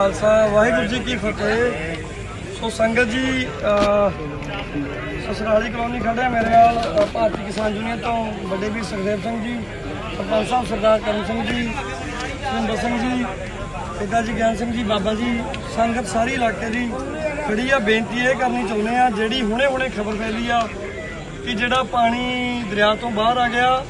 ਖਾਲਸਾ ਵਾਹਿਗੁਰੂ ਜੀ ਕੀ ਫਤਿਹ। ਸੋ ਸੰਗਤ ਜੀ ਅਹ, ਸਸਰਾਲੀ ਕਲੋਨੀ ਖੜਿਆ ਮੇਰੇ ਨਾਲ ਭਾਰਤੀ ਕਿਸਾਨ ਯੂਨੀਅਨ ਤੋਂ ਵੱਡੇ ਵੀਰ ਸੁਖਦੇਵ ਸਿੰਘ ਜੀ ਸਰਪੰਚ ਸਾਹਿਬ ਸਰਦਾਰ ਕਰਮ ਸਿੰਘ ਜੀ ਸੁਰਿੰਦਰ ਸਿੰਘ ਜੀ ਪਿਤਾ ਜੀ ਗਿਆਨ ਸਿੰਘ ਜੀ ਬਾਬਾ ਜੀ ਸੰਗਤ ਸਾਰੀ ਇਲਾਕੇ ਦੀ ਖੜੀ ਆ। ਬੇਨਤੀ ਇਹ ਕਰਨੀ ਚਾਹੁੰਦੇ ਆ ਜਿਹੜੀ ਹੁਣੇ ਹੁਣੇ ਖਬਰ ਫੈਲੀ ਆ ਕਿ ਜਿਹੜਾ ਪਾਣੀ ਦਰਿਆ ਤੋਂ ਬਾਹਰ ਆ ਗਿਆ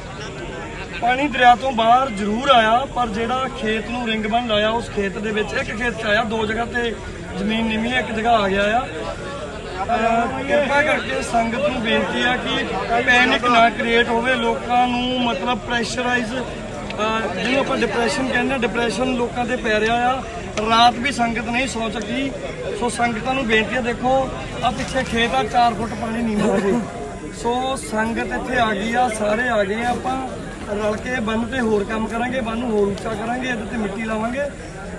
ਪਾਣੀ ਦਰਿਆ ਤੋਂ ਬਾਹਰ ਜ਼ਰੂਰ ਆਇਆ, ਪਰ ਜਿਹੜਾ ਖੇਤ ਨੂੰ ਰਿੰਗ ਬੰਨ ਲਾਇਆ, ਉਸ ਖੇਤ ਦੇ ਵਿੱਚ ਇੱਕ ਖੇਤ 'ਚ ਆਇਆ, ਦੋ ਜਗ੍ਹਾ ਤੇ ਜ਼ਮੀਨ ਨੀਵੀਂ ਇੱਕ ਜਗ੍ਹਾ ਆ ਗਿਆ ਆ। ਕਿਰਪਾ ਕਰਕੇ ਸੰਗਤ ਨੂੰ ਬੇਨਤੀ ਆ ਕਿ ਪੈਨਿਕ ਨਾ ਕ੍ਰੀਏਟ ਹੋਵੇ, ਲੋਕਾਂ ਨੂੰ ਮਤਲਬ ਪ੍ਰੈਸ਼ਰਾਈਜ਼ ਜਿਹਨੂੰ ਆਪਾਂ ਡਿਪਰੈਸ਼ਨ ਕਹਿੰਦੇ ਆ ਡਿਪਰੈਸ਼ਨ ਲੋਕਾਂ ਤੇ ਪੈ ਰਿਹਾ ਆ। ਰਾਤ ਵੀ ਸੰਗਤ ਨਹੀਂ ਸੌ ਚੱਕੀ ਸੋ ਸੰਗਤਾਂ ਨੂੰ ਬੇਨਤੀ ਆ ਦੇਖੋ, ਆ ਪਿੱਛੇ ਖੇਤ ਆ 4 ਫੁੱਟ ਪਾਣੀ ਨੀਵਾਂ ਜੀ। ਸੋ ਸੰਗਤ ਇੱਥੇ ਆ ਗਈ ਆ, ਸਾਰੇ ਆ ਗਏ ਆ ਆਪਾਂ। ਰਲ ਕੇ ਬੰਨ ਤੇ ਹੋਰ ਕੰਮ ਕਰਾਂਗੇ, ਬੰਨ ਨੂੰ ਹੋਰ ਉੱਚਾ ਕਰਾਂਗੇ, ਇਹਦੇ ਤੇ ਮਿੱਟੀ ਲਾਵਾਂਗੇ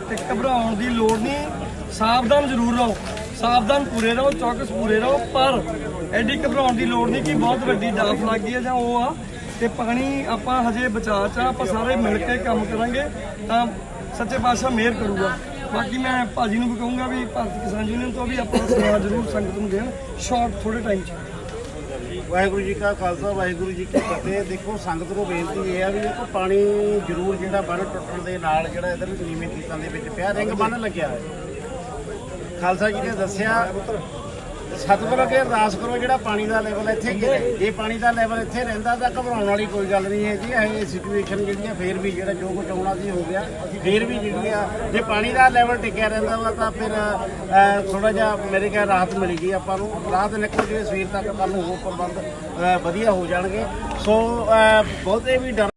ਤੇ ਘਬਰਾਉਣ ਦੀ ਲੋੜ ਨਹੀਂ। ਸਾਵਧਾਨ ਜ਼ਰੂਰ ਰਹੋ, ਸਾਵਧਾਨ ਪੂਰੇ ਰਹੋ, ਚੌਕਸ ਪੂਰੇ ਰਹੋ, ਪਰ ਐਡੀ ਘਬਰਾਉਣ ਦੀ ਲੋੜ ਨਹੀਂ ਕਿ ਬਹੁਤ ਵੱਡੀ ਡਾਫ ਲੱਗ ਗਈ ਹੈ ਜਾਂ ਉਹ ਆ। ਤੇ ਪਾਣੀ ਆਪਾਂ ਹਜੇ ਬਚਾ ਚ ਆਪਾਂ ਸਾਰੇ ਮਿਲ ਕੇ ਕੰਮ ਕਰਾਂਗੇ ਤਾਂ ਸੱਚੇ ਪਾਤਸ਼ਾਹ ਮਿਹਰ ਕਰੂਗਾ। ਬਾਕੀ ਮੈਂ ਭਾਜੀ ਨੂੰ ਵੀ ਕਹੂੰਗਾ ਵੀ ਭਾਰਤੀ ਕਿਸਾਨ ਯੂਨੀਅਨ ਤੋਂ ਵੀ ਆਪਾਂ ਸੇਵਾ ਜ਼ਰੂਰ ਸੰਗਤ ਨੂੰ ਦੇਣ ਸ਼ਾਰਟ ਥੋੜੇ ਟਾਈਮ ਚ। ਵਾਹਿਗੁਰੂ ਜੀ ਕਾ ਖਾਲਸਾ, ਵਾਹਿਗੁਰੂ ਜੀ ਕੀ ਫਤਿਹ। ਦੇਖੋ, ਸੰਗਤ ਨੂੰ ਬੇਨਤੀ ਇਹ ਆ ਵੀ ਦੇਖੋ ਪਾਣੀ ਜ਼ਰੂਰ ਜਿਹੜਾ ਬੰਨ ਟੁੱਟਣ ਦੇ ਨਾਲ ਜਿਹੜਾ ਇਧਰ ਨੀਵੇਂ ਖੇਤਾਂ ਦੇ ਵਿੱਚ ਪਿਆ, ਰਿੰਗ ਬੰਨ ਲੱਗਿਆ ਹੈ ਖਾਲਸਾ ਜੀ ਨੇ ਦੱਸਿਆ ਸਤਿਗੁਰੂ ਅੱਗੇ ਅਰਦਾਸ ਕਰੋ ਜਿਹੜਾ ਪਾਣੀ ਦਾ ਲੈਵਲ ਇੱਥੇ ਗਿਰੇ ਜੇ। ਪਾਣੀ ਦਾ ਲੈਵਲ ਇੱਥੇ ਰਹਿੰਦਾ ਤਾਂ ਘਬਰਾਉਣ ਵਾਲੀ ਕੋਈ ਗੱਲ ਨਹੀਂ ਹੈ ਜੀ। ਇਹ ਸਿਚੁਏਸ਼ਨ ਜਿਹੜੀ ਆ ਫੇਰ ਵੀ ਜਿਹੜਾ ਜੋ ਕੁਝ ਆਉਣਾ ਸੀ ਹੋ ਗਿਆ। ਫੇਰ ਵੀ ਜਿਹੜੀ ਆ ਜੇ ਪਾਣੀ ਦਾ ਲੈਵਲ ਟਿਕਿਆ ਰਹਿੰਦਾ ਵਾ ਤਾਂ ਫਿਰ ਥੋੜਾ ਜਿਹਾ ਮੇਰੇ ਖਿਆਲ ਰਾਹਤ ਮਿਲੇਗੀ ਆਪਾਂ ਨੂੰ। ਰਾਹਤ ਨਿਕਲ ਜੇ ਸਵੇਰ ਤੱਕ ਕੱਲ ਨੂੰ ਹੋਰ ਪ੍ਰਬੰਧ ਵਧੀਆ ਹੋ ਜਾਣਗੇ। ਸੋ ਬਹੁਤੇ ਵੀ ਡਰ